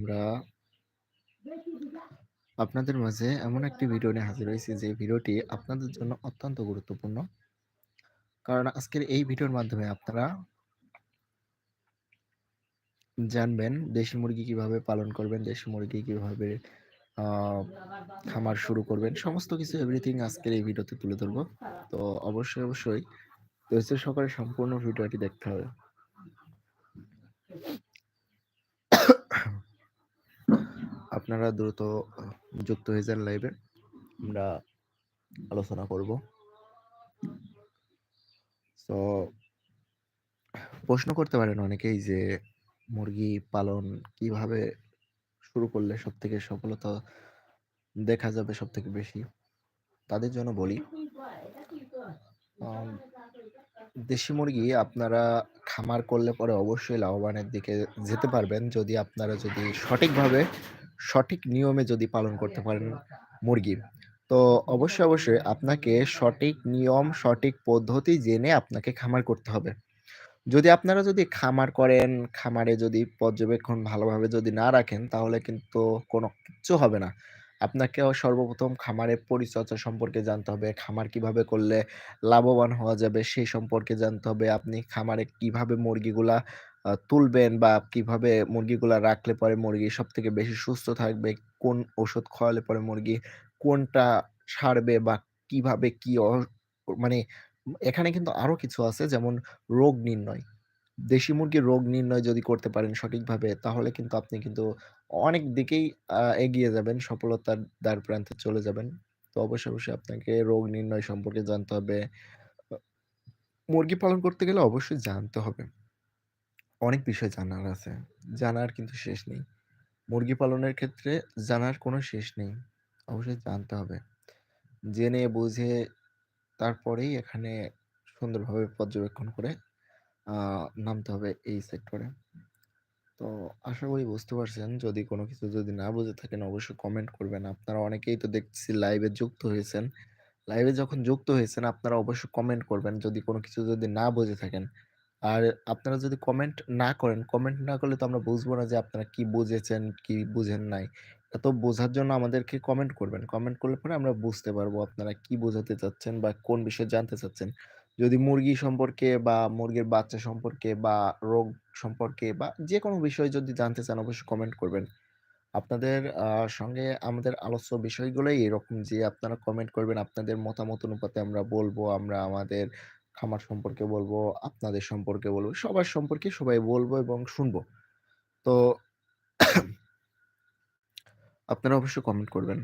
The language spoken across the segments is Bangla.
আমরা আপনাদের মাঝে এমন একটি ভিডিও নিয়ে হাজির হয়েছি যে ভিডিওটি আপনাদের জন্য অত্যন্ত গুরুত্বপূর্ণ। কারণ আজকের এই ভিডিওর মাধ্যমে আপনারা জানবেন দেশি মুরগি কীভাবে পালন করবেন, দেশি মুরগি কীভাবে খামার শুরু করবেন, সমস্ত কিছু এভরিথিং আজকের এই ভিডিওতে তুলে ধরবো। তো অবশ্যই অবশ্যই সহকারে সম্পূর্ণ ভিডিওটি দেখতে হবে। আপনারা দ্রুত যুক্ত হয়ে যান লাইভে আমরা আলোচনা করব। তো প্রশ্ন করতে পারেন অনেকেই যে, মুরগি পালন কীভাবে শুরু করলে সব থেকে সফলতা দেখা যাবে সব থেকে বেশি? তাদের জন্য বলি দেশি মুরগি আপনারা খামার করলে পরে অবশ্যই লাভবানের দিকে যেতে পারবেন। যদি আপনারা যদি সঠিকভাবে সঠিক নিয়মে যদি পালন করতে পারেন মুরগি। তো অবশ্যই অবশ্যই আপনাকে সঠিক নিয়ম, সঠিক পদ্ধতি জেনে আপনাকে খামার করতে হবে। যদি আপনারা যদি খামার করেন, খামারে যদি পর্যবেক্ষণ ভালোভাবে যদি না রাখেন, তাহলে কিন্তু কোনো কিচ্ছু হবে না। আপনাকেও সর্বপ্রথম খামারের পরিচর্যা সম্পর্কে জানতে হবে, খামার কীভাবে করলে লাভবান হওয়া যাবে সেই সম্পর্কে জানতে হবে। আপনি খামারে কীভাবে মুরগিগুলা তুলবেন বা কীভাবে মুরগিগুলা রাখলে পরে মুরগি সব থেকে বেশি সুস্থ থাকবে, কোন ওষুধ খাওয়ালে পরে মুরগি কোনটা সারবে বা কীভাবে কি মানে এখানে কিন্তু আরও কিছু আছে যেমন রোগ নির্ণয়। দেশি মুরগির রোগ নির্ণয় যদি করতে পারেন সঠিকভাবে তাহলে কিন্তু আপনি কিন্তু অনেক দিকেই এগিয়ে যাবেন, সফলতার দ্বার প্রান্তে চলে যাবেন। তো অবশ্যই অবশ্যই আপনাকে রোগ নির্ণয় সম্পর্কে জানতে হবে। মুরগি পালন করতে গেলে অবশ্যই জানতে হবে। অনেক বিষয় জানার আছে। জানার কিন্তু শেষ নেই। মুরগি পালনের ক্ষেত্রে জানার কোনো শেষ নেই। অবশ্যই জানতে হবে। জেনে, বুঝে তারপরেই এখানে সুন্দরভাবে পর্যবেক্ষণ করে নামতে হবে এই সেক্টরে। তো আশা করি বুঝতে পারছেন। যদি কোনো কিছু যদি না বুঝে থাকেন, অবশ্যই কমেন্ট করবেন। আপনারা অনেকেই তো দেখছি লাইভে যুক্ত হয়েছেন। লাইভে যখন যুক্ত হয়েছেন, আপনারা অবশ্যই কমেন্ট করবেন। যদি কোনো কিছু যদি না বুঝে থাকেন আর আপনারা যদি কমেন্ট না করেন কমেন্ট না করলে তো আমরা বুঝব না যে আপনারা কি বুঝেছেন, কি বুঝেন নাই। এত বোঝার জন্য আমাদেরকে কমেন্ট করবেন। কমেন্ট করলে পরে আমরা বুঝতে পারব আপনারা কি বোঝাতে চাচ্ছেন বা কোন বিষয়ে জানতে চাচ্ছেন। যদি মুরগি সম্পর্কে বা মুরগির বাচ্চা সম্পর্কে বা রোগ সম্পর্কে বা যে কোনো বিষয় যদি জানতে চান অবশ্যই কমেন্ট করবেন। আপনাদের সঙ্গে আমাদের আলোচ্য বিষয়গুলোই এরকম যে আপনারা কমেন্ট করবেন, আপনাদের মতামত অনুপাতে আমরা বলব, আমরা আমাদের খামার সম্পর্কে বলব, আপনাদের সম্পর্কে বলব, সবার সম্পর্কে সবাই বলব এবং শুনব। তো আপনারা অবশ্যই কমেন্ট করবেন।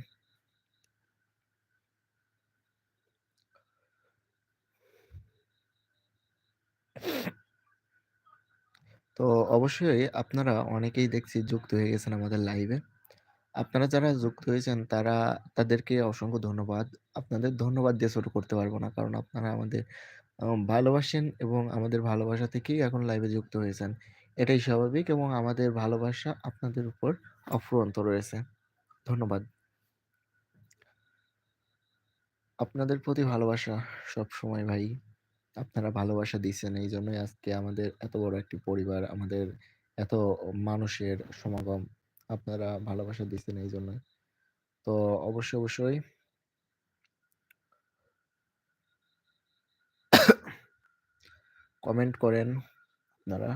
তো অবশ্যই আপনারা অনেকেই দেখছি যুক্ত হয়ে গেছেন আমাদের লাইভে আপনারা যারা যুক্ত হয়েছেন তারা, তাদেরকে অসংখ্য ধন্যবাদ। আপনাদের ধন্যবাদ দিয়ে ছোট করতে পারব না, কারণ আপনারা আমাদের ভালোবাসেন এবং আমাদের ভালোবাসা থেকেই এখন লাইভে যুক্ত হয়েছেন। এটাই স্বাভাবিক এবং আমাদের ভালোবাসা আপনাদের উপর অফুরন্ত রয়েছে। ধন্যবাদ। আপনাদের প্রতি ভালোবাসা সব সময় ভাই। আপনারা ভালোবাসা দিচ্ছেন এই জন্যই আজকে আমাদের এত বড় একটি পরিবার, আমাদের এত মানুষের সমাগম। আপনারা ভালোবাসা দিচ্ছেন এই জন্য তো অবশ্যই অবশ্যই কমেন্ট করেন আপনারা?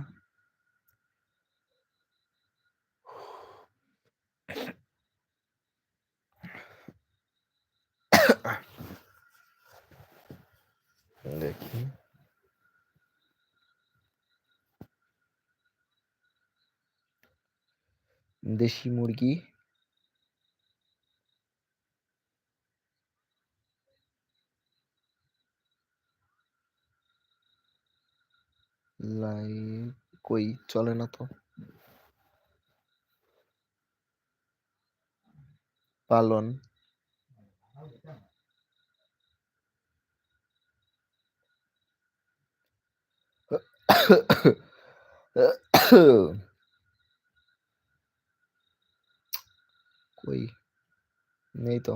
দেখি। দেশি মুরগি লাইভ কই চলে না তো? পালন। কই? নেই তো।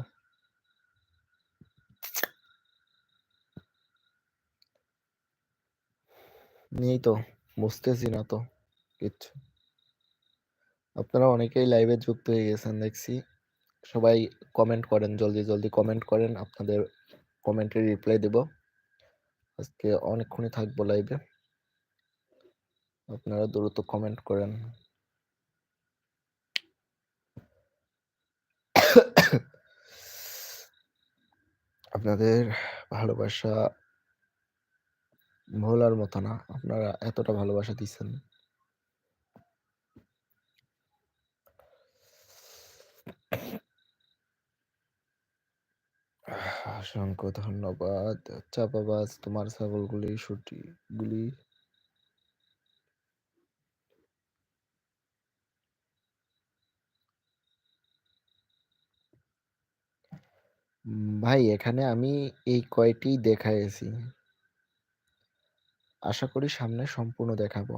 নেই তো। বুঝতেছি না তো কিচ্ছু আপনারা অনেকেই লাইভে যুক্ত হয়ে গেছেন দেখছি। সবাই কমেন্ট করেন জলদি, জলদি কমেন্ট করেন। আপনাদের কমেন্টের রিপ্লাই দেব। আজকে অনেকক্ষণই থাকব লাইভে। আপনারা দ্রুত কমেন্ট করেন। আপনাদের ভালোবাসা ভোলার মতো না। আপনারা এতটা ভালোবাসা দিচ্ছেন অসংখ্য ধন্যবাদ। চাপাবাজ তোমার ছাগলগুলি সঠিকগুলি উম, ভাই, এখানে আমি এই কয়টি দেখাইছি। আশা করি সামনে সম্পূর্ণ দেখাবো।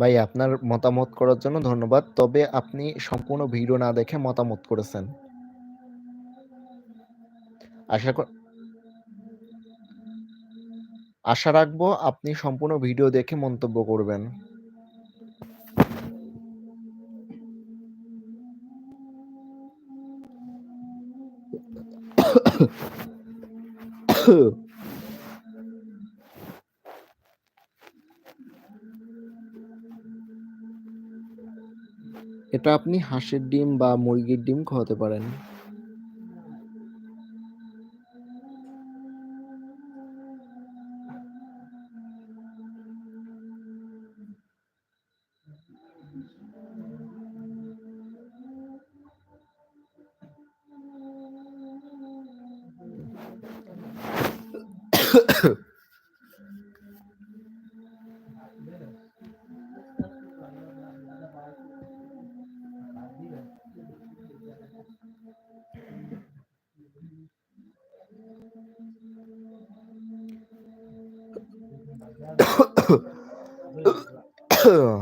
ভাই, আপনার মতামত করার জন্য ধন্যবাদ। তবে আপনি সম্পূর্ণ ভিডিও না দেখে মতামত করেছেন। আশা আশা রাখব আপনি সম্পূর্ণ ভিডিও দেখে মন্তব্য করবেন। এটা আপনি হাঁসের ডিম বা মুরগির ডিম খাওয়াতে পারেন।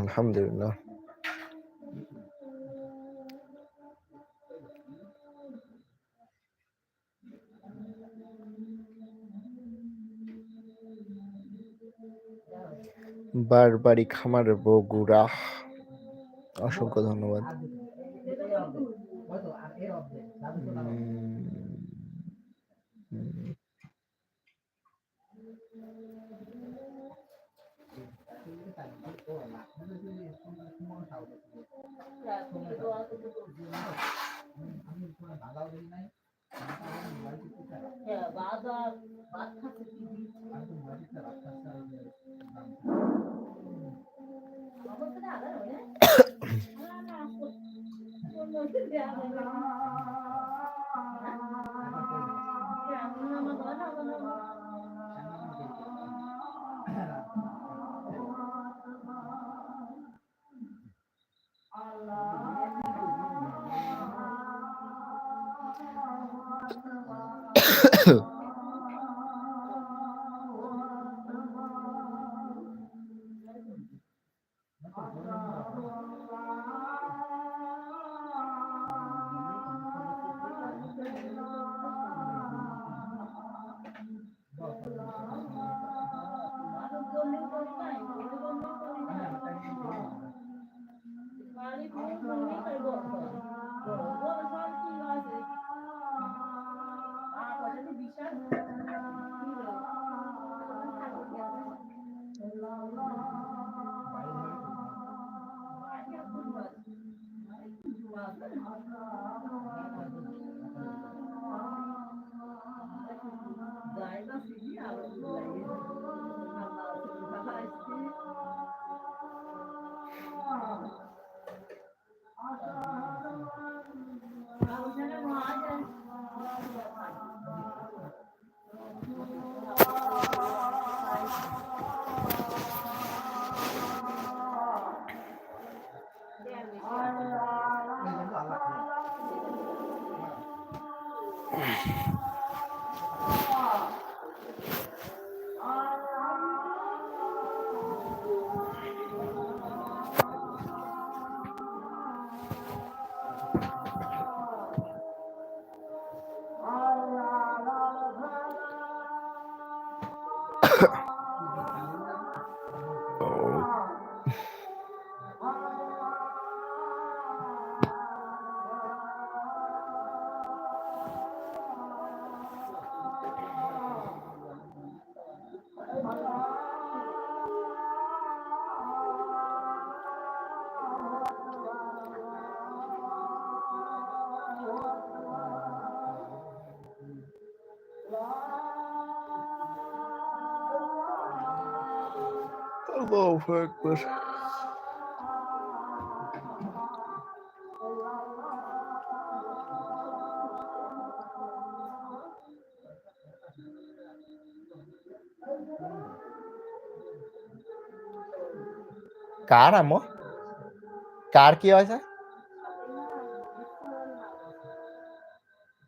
الحمد لله বারবারি খামার বগুড়া। অসংখ্য ধন্যবাদ। হ্যাঁ, বাদ বাদ খাচ্ছে Allah আল্লাহু আকবার! কার আম্মু? কার কি হয়েছে?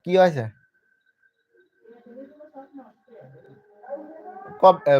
কি হয়েছে? কব এ